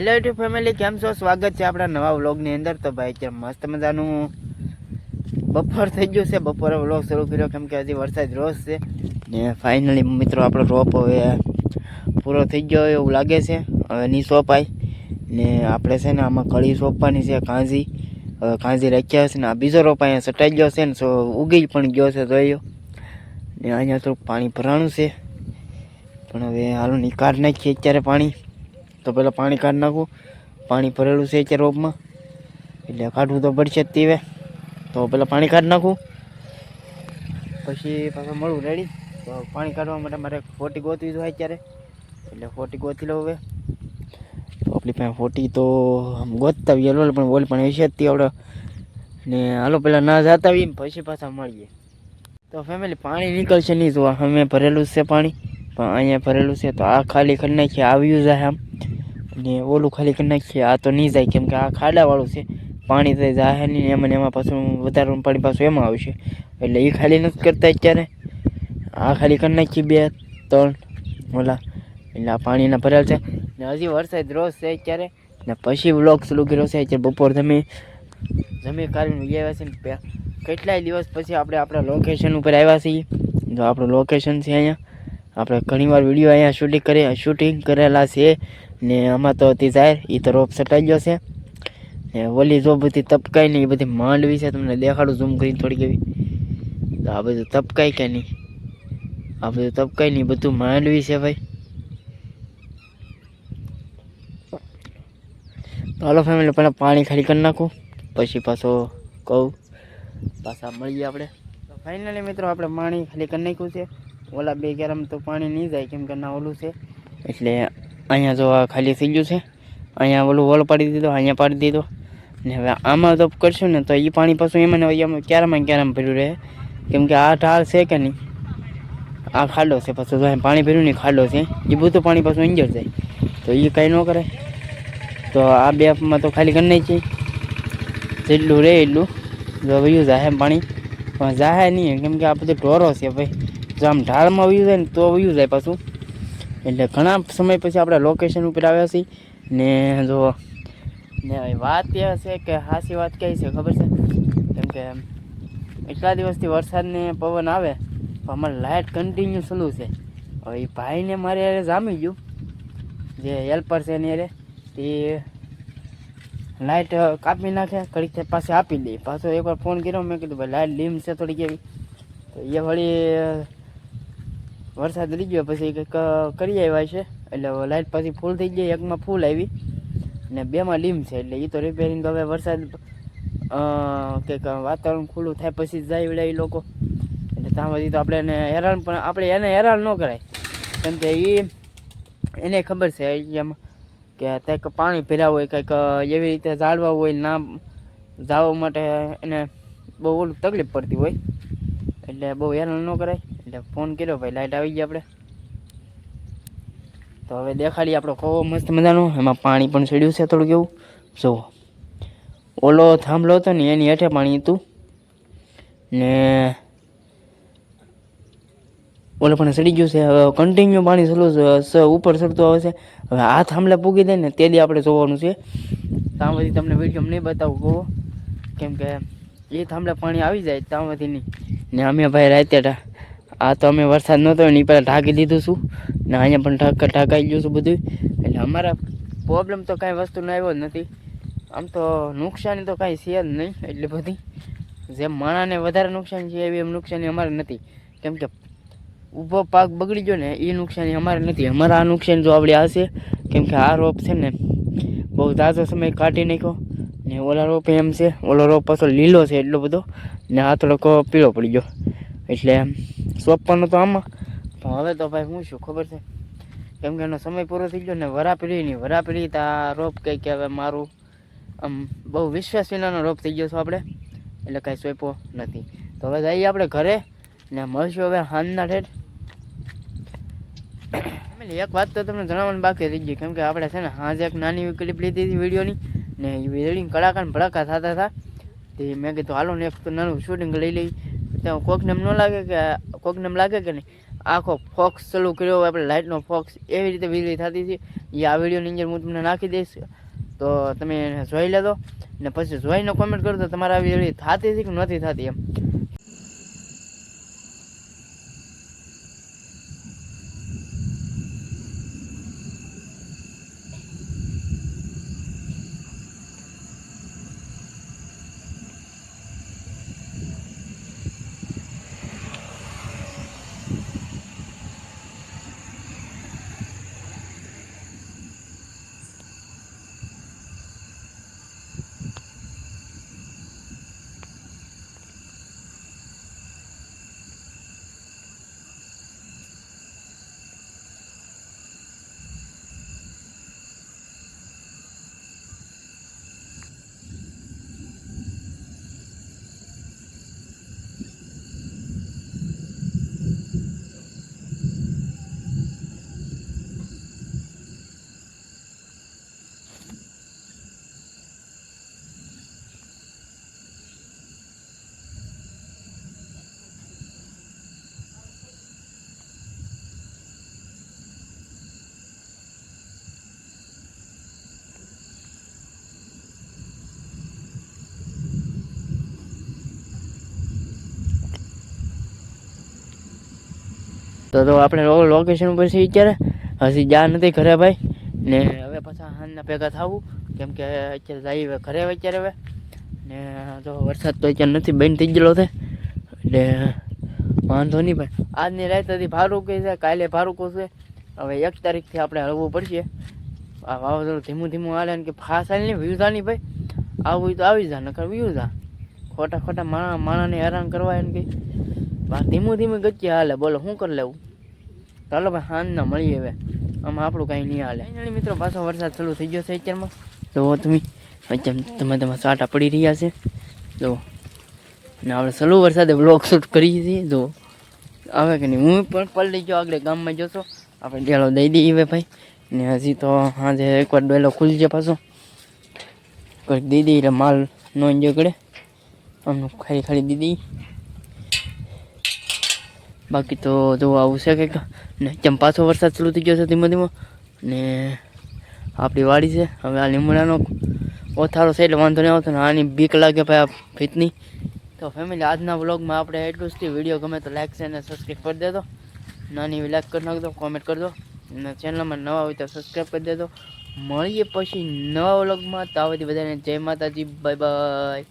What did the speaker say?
Hello YouTube family કેમ છો? સ્વાગત છે આપણા નવા વ્લોગની અંદર. તો ભાઈ અત્યારે મસ્ત મજાનું? બપોર થઈ ગયું છે. બપોરે વ્લોગ શરૂ કર્યો, કેમ કે હજી વરસાદ રોજ છે. ને ફાઇનલી મિત્રો, આપણો રોપ હવે પૂરો થઈ ગયો એવું લાગે છે. હવે ની સોંપાય ને આપણે છે ને આમાં કળી સોંપવાની છે, કાંજી. હવે કાંજી રાખ્યા છે ને આ બીજો રોપ અહીંયા સટાઈ ગયો છે ને ઉગી પણ ગયો છે જોયો ને અહીંયા થોડુંક પાણી ભરાણું છે. પણ હવે હાલો નિકાળ નાખીએ અત્યારે પાણી. તો પહેલાં પાણી કાઢી નાખું. પાણી ભરેલું છે અત્યારે રોપમાં. એટલે કાઢવું તો પડશે જ તીવે. તો પહેલાં પાણી કાઢી નાખું. પછી પાછું મળું રેડી તો પાણી કાઢવા માટે મારે ફોટી ગોતવી જોઈએ અત્યારે. એટલે ફોટી ગોતી લઉં હવે. તો આપણી પાસે ફોટી તો આમ ગોતતા આવીએ લોલ પણ બોલ પણ હશે જ તી આપણે ને હાલો પહેલાં ના જતા આવીએ પછી પાછા મળીએ. તો ફેમિલી પાણી નીકળશે નહીં જોવા. અમે ભરેલું છે પાણી. પણ અહીંયા ભરેલું છે તો આ ખાલી ખરી નાખીએ. આવ્યું જાય આમ. ને ઓલું ખાલી કરી નાખીએ. આ તો નહીં જાય કેમ કે આ ખાડાવાળું છે. પાણી તો જાય નહીં એમાં એમાં પાછું વધારાનું પાણી પાછું એમાં આવશે એટલે એ ખાલી નથી કરતા અત્યારે. આ ખાલી કરી નાખીએ બે, ત્રણ, ઓલા. એટલે આ પાણીના ભરેલ છે. ને હજી વરસાદ રોજ છે અત્યારે. ને પછી વ્લોગ શરૂ કર્યો છે. અત્યારે બપોર તમે જમી કાઢીને આવ્યા છે કેટલાય દિવસ પછી આપણે આપણા લોકેશન ઉપર આવ્યા છીએ. જો આપણું લોકેશન છે અહીંયા. આપણે ઘણીવાર વીડિયો અહીંયા શૂટિંગ કરી શૂટિંગ કરેલા છે. ને આમાં તો હતી જાય એ તો રોપ સટાઈ ગયો છે. ને ઓલી જો બધી તપકાઈ નહીં એ બધી માંડવી છે, તમને દેખાડું ઝૂમ કરીને થોડીક એવી. તો આ બધું તપકાઈ કે નહીં? આ બધું તપકાઈ નહીં બધું માંડવી છે ભાઈ. તો હાલો ફેમિલી પહેલાં પાણી ખાલી કરી નાખું. પછી પાછો કહું. પાછા મળીએ આપણે. તો ફાઇનલી મિત્રો, આપણે પાણી ખાલી કરી નાખ્યું છે. ઓલા બે ગરમ તો પાણી નહીં જાય કેમ કે ના ઓલું છે. એટલે અહીંયા જો આ ખાલી થઈ ગયું છે. અહીંયા ઓલું વોલ પાડી દીધો, અહીંયા પાડી દીધો. ને હવે આમાં તો કરશું ને તો એ પાણી પાછું એમાં ને એમાં ક્યારામાં ને ક્યારામાં ભર્યું રહે. કેમ કે આ ઢાળ છે કે નહીં? આ ખાડો છે પાછું, જો અહીં પાણી ભર્યું નહીં ખાડો છે. એ બધું પાણી પાછું અંજર જાય. તો એ કાંઈ ન કરે. તો આ બે માં તો ખાલી કરી નાખીએ જેટલું રહે એટલું. જો વયું જાય પાણી. પણ જાય નહીં. કેમ કે આ બધો ઢોરો છે ભાઈ. જો આમ ઢાળમાં વયું જાય ને તો વયું જાય પાછું. એટલે ઘણા સમય પછી આપણે લોકેશન ઉપર આવ્યા છીએ. ને જો, ને વાત એ છે કે હાસી વાત કઈ છે ખબર છે? કેમ કે એટલા દિવસથી વરસાદને પવન આવે, પણ અમારે લાઇટ કન્ટિન્યુ ચાલુ છે. હવે ભાઈને મારે જામી ગયું. જે હેલ્પર છે ને હારે તે લાઇટ કાપી નાખે, ઘડીક પાસે આપી દે. પાછો એકવાર ફોન કર્યો, મેં કીધું, ભાઈ લાઇટ લીમ છે થોડીક એવી. તો એ વળી વરસાદ રહી ગયો, પછી કંઈક કરી આવ્યા છે. એટલે લાઇટ પાછી ફૂલ થઈ ગઈ, એકમાં ફૂલ આવી. ને બેમાં લીમ છે, એટલે એ તો રિપેરિંગ હવે વરસાદ કંઈક વાતાવરણ ખુલ્લું થાય પછી જાય વળે એ લોકો. એટલે ત્યાં પછી તો આપણે એને હેરાન પણ, આપણે એને હેરાન ન કરાય. કેમ કે એ એને ખબર છે એમ કે કંઈક પાણી ભર્યા હોય, કંઈક એવી રીતે ઝાડવા હોય ના જાવા માટે એને બહુ ઓલું તકલીફ પડતી હોય. એટલે બહુ હેરાન ન કરાય. એટલે ફોન કર્યો, ભાઈ લાઇટ આવી ગઈ આપણે તો હવે દેખાડીએ આપણો કવો મસ્ત મજાનો. એમાં પાણી પણ ચડ્યું છે થોડુંક કેવું જુઓ. ઓલો થાંભલો હતો ને, એની હેઠે પાણી હતું. ને ઓલો પણ સડી ગયું છે. હવે કન્ટિન્યુ પાણી સલું ઉપર ચડતું આવે છે. હવે આ થાંભલે પૂગી દે ને તેલી આપણે જોવાનું છે. ત્યાં બધી તમને વીડિયો નહીં બતાવું કહો કેમ કે એ થાંભલે પાણી આવી જાય ત્યાં સુધી નહીં. ને અમે ભાઈ રાતે આ તો અમે વરસાદ નહોતો ને એ પહેલાં ઢાંકી દીધું છું. ને અહીંયા પણ ઢાંક, ઢાંકાઈ ગયું છું બધું એટલે અમારા પ્રોબ્લેમ તો કાંઈ વસ્તુનો આવ્યો જ નથી. આમ તો નુકસાની તો કાંઈ છે જ નહીં, એટલી બધી. જેમ માણાને વધારે નુકસાન છે એવી એમ નુકસાની અમારે નથી. કેમ કે ઊભો પાક બગડી ગયો ને એ નુકસાની અમારે નથી. અમારે આ નુકસાન જો આપણે હશે, કેમ કે આ રોપ છે ને, બહુ તાજો સમય કાઢી નાખ્યો. ને ઓલા રોપ એમ છે, ઓલો રોપ પાછો લીલો છે એટલો બધો, ને આ થોડોક પીળો પડી ગયો. એટલે સોંપવાનો તો આમાં. પણ હવે તો ભાઈ હું શું ખબર છે? કેમ કે એનો સમય પૂરો થઈ ગયો ને વરાપીડી નહીં વરાપીડી તો આ રોપ કંઈ હવે મારું, આમ, બહુ વિશ્વાસ વિનાનો રોપ થઈ ગયો છો આપણે, એટલે કાંઈ સોંપ્યો નથી. તો હવે જઈએ આપણે ઘરે, ને મળશું હવે હાંજના ઠેઠ. ફેમિલી એક વાત તો તમને જણાવવાનું બાકી રહી ગઈ, કેમ કે આપણે છે ને હાજે એક નાની એવી ક્લિપ લીધી હતી વિડીયોની, ને એ વીજળી કડાકા ને ભડાકા થતા હતા. તે મેં કીધું, હાલો ને એક તો નાનું શૂટિંગ લઈ લઈ. તો કોકને એમ ન લાગે કે કોકને એમ લાગે કે નહીં, આખો ફોક્સ ચાલુ કર્યો હોય આપણે લાઇટનો ફોક્સ એવી રીતે વીજળી થતી હતી. એ આ વિડીયોની અંદર હું તમને નાખી દઈશ. તો તમે એને જોઈ લેજો. ને પછી જોઈને કોમેન્ટ કરો તો તમારે આવી વીજળી થતી હતી કે નથી થતી એમ. તો તો આપણે લોકેશન ઉપર છીએ અત્યારે હજી જા નથી ઘરે ભાઈ. ને હવે પાછા હાંજના ભેગા થવું. કેમ કે અત્યારે જાય હવે ઘરે હવે અત્યારે હવે. ને તો વરસાદ તો અત્યારે નથી, બંધ થઈ ગયેલો છે. એટલે વાંધો નહીં ભાઈ. આજની રાત હતી ભારું કહે છે, કાલે ભારું છે. હવે એક તારીખથી આપણે હળવું પડશે. આ વાવાઝોડું ધીમું ધીમું હાલે ને કે ફાસ હાલ નહીં વ્યૂ નહીં ભાઈ. આવું તો આવી જા, નકર વ્યૂ જા. ખોટા ખોટા માણા, માણાને હેરાન કરવા એમ કે બા ધીમું ધીમું ગચ્ચી હાલે બોલો શું કરી લેવું ચાલો ભાઈ હાન ના મળીએ હવે. આમાં આપણું કાંઈ નહીં હાલે. જાણી મિત્રો પાછો વરસાદ ચાલુ થઈ ગયો છે અત્યારમાં. તો તમે અત્યારે તમે તમે સાટા પડી રહ્યા છે. જો ને આપણે ચાલુ વરસાદે બ્લોક શૂટ કરીએ છીએ જો. આવે કે નહીં? હું પણ પલટી ગયો આગળ ગામમાં જશો. આપણે ડેલો દઈ દઈએ હવે ભાઈ. ને હજી તો આજે એકવાર ડેલો ખુલશે પાછો. કંઈક દીદી એટલે માલ નો એન્જોય કરે. આમનું ખાલી ખાલી દીદી બાકી તો જો આવું છે કંઈક. ને પાછો વરસાદ ચાલુ થઈ ગયો છે ધીમો ધીમો, ને આપણી વાડી છે. હવે આ લીમડાનો ઓથારો છે, એટલે વાંધો નહીં આવતો ને આની બીક લાગે ભાઈ આ ફીતની તો ફેમિલી આજના વ્લોગમાં આપણે એટલું જ વીડિયો ગમે તો લાઈક છે અને સબસ્ક્રાઈબ કરી દેજો. નાની એવી લાઈક કરી નાખજો કોમેન્ટ કરજો. અને ચેનલમાં નવા હોય તો સબસ્ક્રાઈબ કરી દેજો. મળીએ પછી નવા વ્લોગમાં તો આવતી બધાને. જય માતાજી. Bye bye